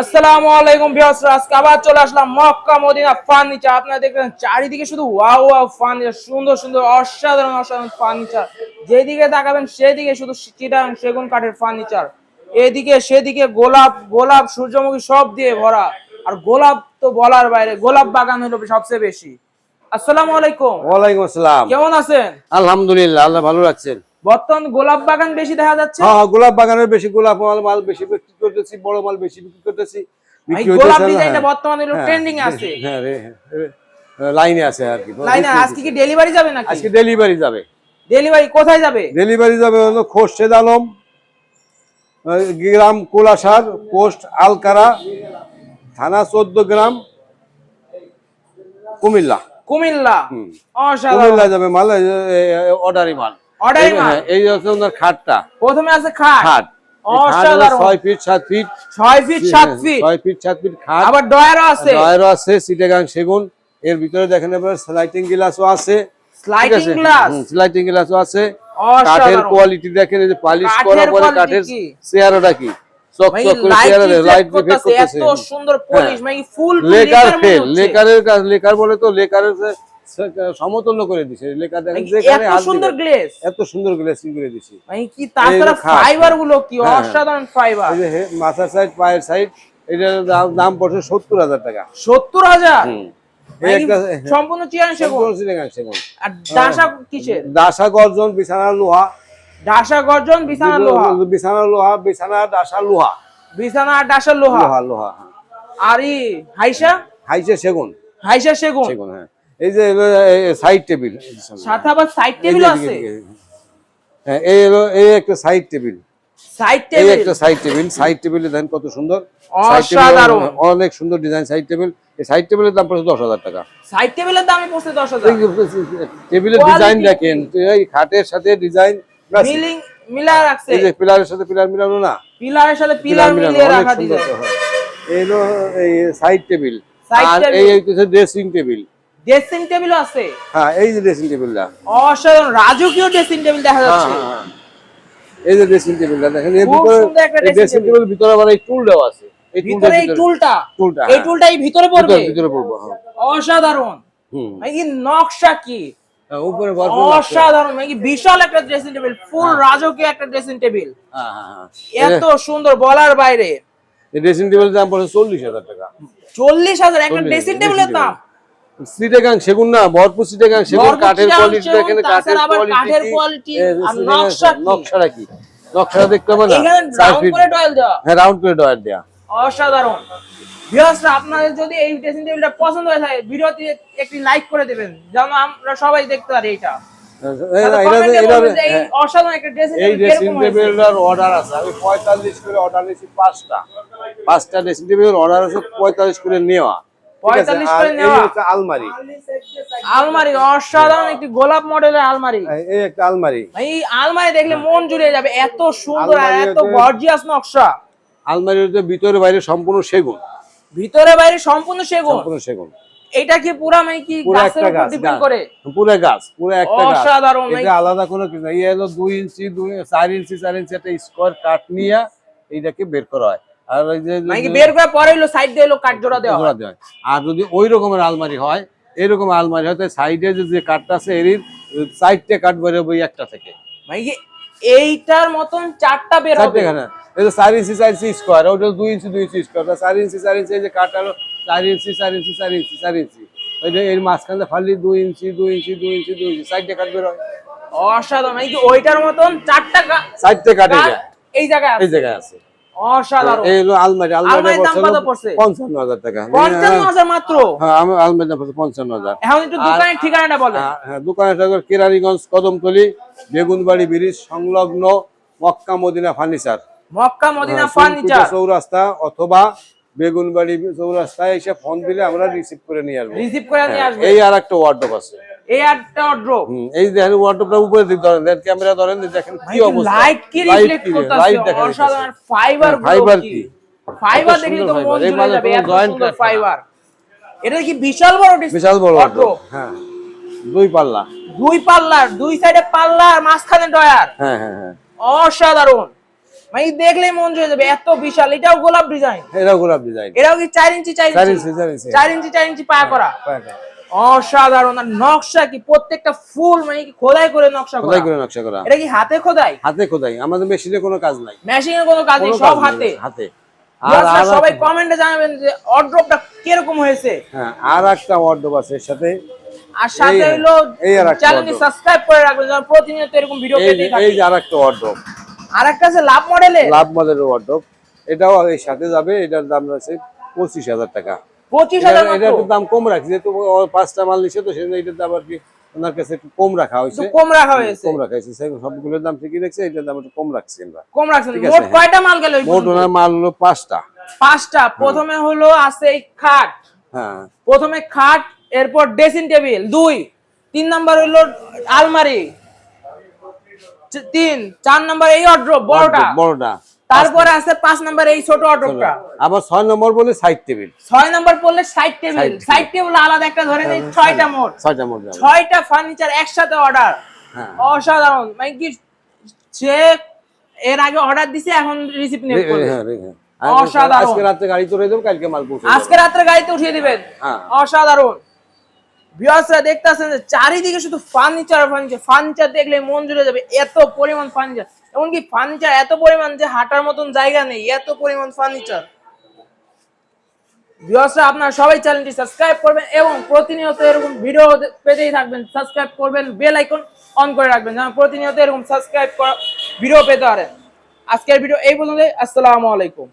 আসসালামু আলাইকুম ভিউয়ার্স আজকে আবার চলে আসলাম মক্কা মদিনা ফার্নিচার। আপনারা দেখবেন চারিদিকে শুধু ওয়াও ওয়াও ফার্নিচার সুন্দর সুন্দর অসাধারণ অসাধারণ ফার্নিচার। যেদিকে তাকাবেন সেদিকে শুধু চিটাং সেগুন কাঠের ফার্নিচার। এদিকে সেদিকে গোলাপ গোলাপ সূর্যমুখী সব দিয়ে ভরা। আর গোলাপ তো বলার বাইরে গোলাপ বাগান হলো সবচেয়ে বেশি। আসসালামু আলাইকুম। ওয়ালাইকুম আসসালাম। কেমন আছেন? আলহামদুলিল্লাহ আল্লাহ ভালো রাখছেন। বর্তমান গোলাপ বাগান বেশি দেখা যাচ্ছে? হ্যাঁ হ্যাঁ, গোলাপ বাগানের বেশি গোলাপ মাল মাল বেশি করতেছি বড় মাল বেশি বিক্রি করতেছি এই বিক্রি গোলাপ হইতেছে না, ডিজাইনটা। বর্তমানে ট্রেন্ডিং আছে। হ্যাঁ লাইনে আছে আর কি। লাইনা আজকে কি ডেলিভারি যাবে নাকি? আজকে ডেলিভারি যাবে। ডেলিভারি কোথায় যাবে? ডেলিভারি যাবে হলো খোরশেদ আলম গ্রাম কোলাসার পোস্ট আলকারা থানা চোদ্দ গ্রাম কুমিল্লা। কুমিল্লা। যাবে মাল অর্ডারি মাল। অর্ডারি মাল? হ্যাঁ, এই হচ্ছে ওনার খাটটা। প্রথমে আছে খাট। খাট। এই খাট হলো অসাধারণ। ছয় ফিট সাত ফিট ছয় ফিট সাত ফিট ছয় ফিট সাত ফিট খাট। আবার ডয়ারও আছে। ডয়ারও আছে সিটেগাং সেগুন। এর ভিতরে দেখেন এবার স্লাইটিং গ্লাসও আছে। স্লাইডিং গ্লাস স্লাইটিং গ্লাসও আছে। কাঠের কোয়ালিটি দেখেন এই যে পালিশ করার পরে কাঠের কি? চেয়ারটা কি? চক চক করে লাইট চেয়ারে লাইট রিফ্লেক্ট রিফ্লেক্ট করতেছে করতেছে এত সুন্দর পলিশ মানে ফুল লেকার ফেল লেকারের কাজ লেকার বলে তো লেকারের সমতুল্য করে দিছে। দেখেন যেখানে এত সুন্দর গ্লেজ এত সুন্দর গ্লেসিং করে দিছি। মানে কি তাছাড়া ফাইবারগুলো কি হ্যাঁ, হ্যাঁ। অসাধারণ ফাইবার এই যে মাথার সাইড পায়ের সাইড এটার দাম- পড়ছে সত্তর হাজার টাকা। সত্তর হাজার? হুম। মানে এই একটা সম্পূর্ণ চিয়ান সেগুন। সেগুন। আর ডাসা কিসের? দাসা গর্জন বিছানা লোহা। ডাসা গর্জন বিছানা লোহা? বিছানা লোহা বিছানা দাসা লোহা। বিছানা আর ডাসা লোহা? লোহা লোহা হ্যাঁ। আর ই হাইসা হাইছে সেগুন। হাইসা সেগুন? সেগুন হ্যাঁ। এই যে সাইড টেবিল সাথে আবার সাইড টেবিল আছে? হ্যাঁ এই হলো এই একটা সাইড টেবিল সাইড টেবিল একটা সাইড টেবিল সাইড টেবিলে দেন কত সুন্দর? অসাধারণ। অনেক সুন্দর ডিজাইন সাইড টেবিল এই সাইড টেবিলের দাম পড়ছে দশ হাজার টাকা। সাইড টেবিলের দামই পড়ছে দশ হাজার। টেবিলের ডিজাইন দেখেন এই খাটের সাথে ডিজাইন মিলিং মিলা রাখছে। এই যে পিলারের সাথে পিলার মিলানো না? পিলারের সাথে পিলার মিলিয়ে রাখা। এই হলো এই সাইড টেবিল আর এই ড্রেসিং টেবিল ড্রেসিং টেবিল আছে। হ্যাঁ এই যে ড্রেসিং টেবিলটা অসাধারণ রাজকীয় ড্রেসিং টেবিল দেখা হ্যাঁ, যাচ্ছে। হ্যাঁ, হ্যাঁ। এই যে ড্রেসিং টেবিলটা দেখেন এর ভিতরে এই ড্রেসিং। টেবিলের ভিতরে আবার এই টুল দেওয়া আছে। এই ভিতরে এই টুলটা টুলটা, এই। টুলটা এই ভিতরে পড়বে। ভিতরে- পড়ব অসাধারণ। হুম। কি নকশা কি? উপরে ভরপুর অসাধারণ। মানে বিশাল একটা ড্রেসিং টেবিল ফুল রাজকীয় একটা ড্রেসিং টেবিল এত সুন্দর বলার বাইরে। এই ড্রেসিং টেবিলের দাম পড়ছে চল্লিশ হাজার টাকা। চল্লিশ হাজার একটা ড্রেসিং টেবিলের। দাম? সিটেগাং সেগুন না ভরপুর সিটেগাং সেগুন কাঠের কোয়ালিটি দেখেন কাঠের কোয়ালিটি কি? নকশাটা কি? নকশাটা দেখতে হবে না। এখানে রাউন্ড করে ডয়েল দেওয়া। হ্যাঁ রাউন্ড করে ডয়ার দেয়া। অসাধারণ। ভিউয়ার্সরা আপনাদের যদি এই ড্রেসিং টেবিলটা পছন্দ হয়ে থাকে ভিডিওতে একটি লাইক করে দিবেন যেন আমরা সবাই দেখতে পারি এটা। এই- হ্যাঁ। ড্রেসিং টেবিলের অর্ডার আছে। আমি পঁয়তাল্লিশ করে অর্ডার নিয়েছি পাঁচটা। পাঁচটা ড্রেসিং টেবিলের অর্ডার আছে পঁয়তাল্লিশ করে নেওয়া। ঠিক আছে? 45 আর করে এই নেওয়া। হচ্ছে আলমারি। আলমারি অসাধারণ একটি গোলাপ মডেলের আলমারি। এই- এই একটা আলমারি। এই আলমারি দেখলে মন জুড়ে যাবে এত সুন্দর আর এত গর্জিয়াস নকশা। আলমারির ভিতরে বাইরে সম্পূর্ণ সেগুন। ভিতরে বাইরে সম্পূর্ণ সেগুন। সম্পূর্ণ সেগুন। এটা কি পুরা মানে কি গাছের উপর ডিপেন্ড করে? পুরো গাছ পুরো একটা গাছ। অসাধারণ, মানে- এটা আলাদা কোনো কিছু না। হলো ইঞ্চি দুই চার ইঞ্চি চার ইঞ্চি একটা স্কোয়ার কাঠ নিয়ে এইটাকে বের করা হয়। আর ওই যে মানে কি বের করে পরে হলো সাইড দিয়ে হলো কাঠ জোড়া দেওয়া। জোড়া দেওয়া আর যদি ওই রকমের আলমারি হয় এরকম আলমারি হয় সাইডে যে যে কাঠটা আছে এর সাইডটা কাঠ বেরোবে ওই একটা থেকে। মানে কি এইটার মতন চারটা বের হবে। এই যে চার ইঞ্চি চার ইঞ্চি স্কোয়ার ওটা দুই ইঞ্চি দুই ইঞ্চি স্কোয়ার চার ইঞ্চি চার ইঞ্চি এই যে কাঠ হলো চার ইঞ্চি চার ইঞ্চি চার ইঞ্চি চার ইঞ্চি। ওই যে এর মাঝখানে ফালি দুই ইঞ্চি দুই ইঞ্চি দুই ইঞ্চি দুই ইঞ্চি চারটে কাঠ বের হয় অসাধারণ। মানে কি ওইটার মতন চারটা চারটে কাঠ এই জায়গায়। এই জায়গায় আছে। অসাধারণ। এই হলো আলমারি আলমারি আলমারির দাম কত পড়ছে? পঞ্চান্ন হাজার টাকা। পঞ্চান্ন হাজার মাত্র? হ্যাঁ আমি আলমারি দাম পড়ছে পঞ্চান্ন হাজার। এখন একটু দোকানের ঠিকানাটা বলেন। হ্যাঁ, হ্যাঁ দোকানের সাথে কেরানীগঞ্জ কদমতলি বেগুনবাড়ি ব্রিজ সংলগ্ন Mecca Medina furniture. Mecca Medina furniture. চৌরাস্তা অথবা বেগুনবাড়ি চৌরাস্তায় এসে ফোন দিলে আমরা রিসিভ করে নিয়ে আসব। রিসিভ করে নিয়ে আসবে। এই আর একটা ওয়ার্ডরোব আছে। এই একটা ড্রপ এই দেখেন ওয়ার্ডরোবটা উপরে দিক ধরেন দেন ক্যামেরা ধরেন দেখেন কি অবস্থা। লাইট কি রিফ্লেক্ট করতেছে? Light দেখা যাচ্ছে। অসাধারণ। ফাইবার হ্যাঁ, কি? কি? ফাইবার দেখলে তো মন জুড়ে যাবে এত সুন্দর ফাইবার এটা কি বিশাল বড় বিশাল বড় হ্যাঁ দুই পাল্লা। দুই পাল্লার দুই সাইডে পাল্লা আর মাঝখানে ডয়ার হ্যাঁ হ্যাঁ হ্যাঁ। অসাধারণ। মানে দেখলেই মন জুড়ে যাবে এত বিশাল। এটাও গোলাপ ডিজাইন এটাও গোলাপ ডিজাইন এটাও কি চার ইঞ্চি চার ইঞ্চি? চার ইঞ্চি চার ইঞ্চি। চার ইঞ্চি পায়া করা। পায়া করা। অসাধারণ। আর নকশা কি? প্রত্যেকটা ফুল মানে কি খোদাই করে নকশা খোদাই করে নকশা করা। এটা কি হাতে খোদাই? হাতে খোদাই। আমাদের মেশিনে কোনো কাজ নাই। মেশিনের কোনো কাজ নেই সব হাতে। হাতে। আর সবাই কমেন্টে জানাবেন যে অর্ড্রপটা কীরকম হয়েছে। হ্যাঁ আর একটা ওয়ার্ডরোব আছে এর সাথে। আর সাথে একটা চ্যানেলটি সাবস্ক্রাইব করে রাখবেন যেন প্রতিনিয়ত এরকম ভিডিও পেতে থাকি। এই যে আর একটা ওয়ার্ডরোব আর একটা আছে লাভ মডেলে লাভ মডেলের ওয়ার্ডরোব এটাও এর সাথে যাবে এটার দাম আছে পঁচিশ হাজার টাকা। পঁচিশ হাজার দাম কম রাখছি যেহেতু ও পাঁচটা মাল নিচ্ছে তো সেজন্য এটার দাম আর কি ওনার কাছে একটু কম রাখা হয়েছে। কম রাখা হয়েছে। কম রাখা হয়েছে। সবগুলোর দাম ঠিকই রাখছে এটার দাম একটু কম রাখছি আমরা। কম রাখছেন মোট হ্যাঁ। কয়টা মাল গেল মোট ওনার মাল হলো পাঁচটা। পাঁচটা। প্রথমে হলো আছে এই খাট। হ্যাঁ। প্রথমে খাট এরপর ড্রেসিং টেবিল দুই। তিন নাম্বার হইল আলমারি। তিন। চার নাম্বার এই অড্রপ বড়টা। বড়টা। তারপরে আছে পাঁচ নাম্বার এই ছোট অড্রপটা আবার ছয় নম্বর বলে সাইড টেবিল ছয় নাম্বার পড়লে সাইড টেবিল সাইড টেবিল আলাদা একটা ধরে নেই ছয়টা মোট ছয়টা মোট ছয়টা ফার্নিচার একসাথে অর্ডার হ্যাঁ। অসাধারণ। মানে কি সে এর আগে অর্ডার দিছে এখন রিসিভ নেবে রে- হ্যাঁ, হ্যাঁ। অসাধারণ। আজকে রাত্রে গাড়ি চলে দেবো কালকে মাল পৌঁছে আজকে রাত্রে গাড়িতে উঠিয়ে দিবেন। হ্যাঁ। অসাধারণ। ভিউয়ার্সরা দেখতেছেন যে চারিদিকে শুধু ফার্নিচার ফার্নিচার ফার্নিচার দেখলে মন জুড়ে যাবে এত পরিমাণ ফার্নিচার এমনকি ফার্নিচার এত পরিমাণ যে হাঁটার মতন জায়গা নেই, এত পরিমাণ ফার্নিচার ভিউয়ার্সরা আপনারা সবাই চ্যানেলটি সাবস্ক্রাইব করবেন এবং প্রতিনিয়ত এরকম ভিডিও পেতেই থাকবেন। সাবস্ক্রাইব করবেন বেল আইকন অন করে রাখবেন, যেন প্রতিনিয়ত এরকম সাবস্ক্রাইব করা ভিডিও পেতে পারেন। আজকের ভিডিও এই পর্যন্ত আসসালামু আলাইকুম।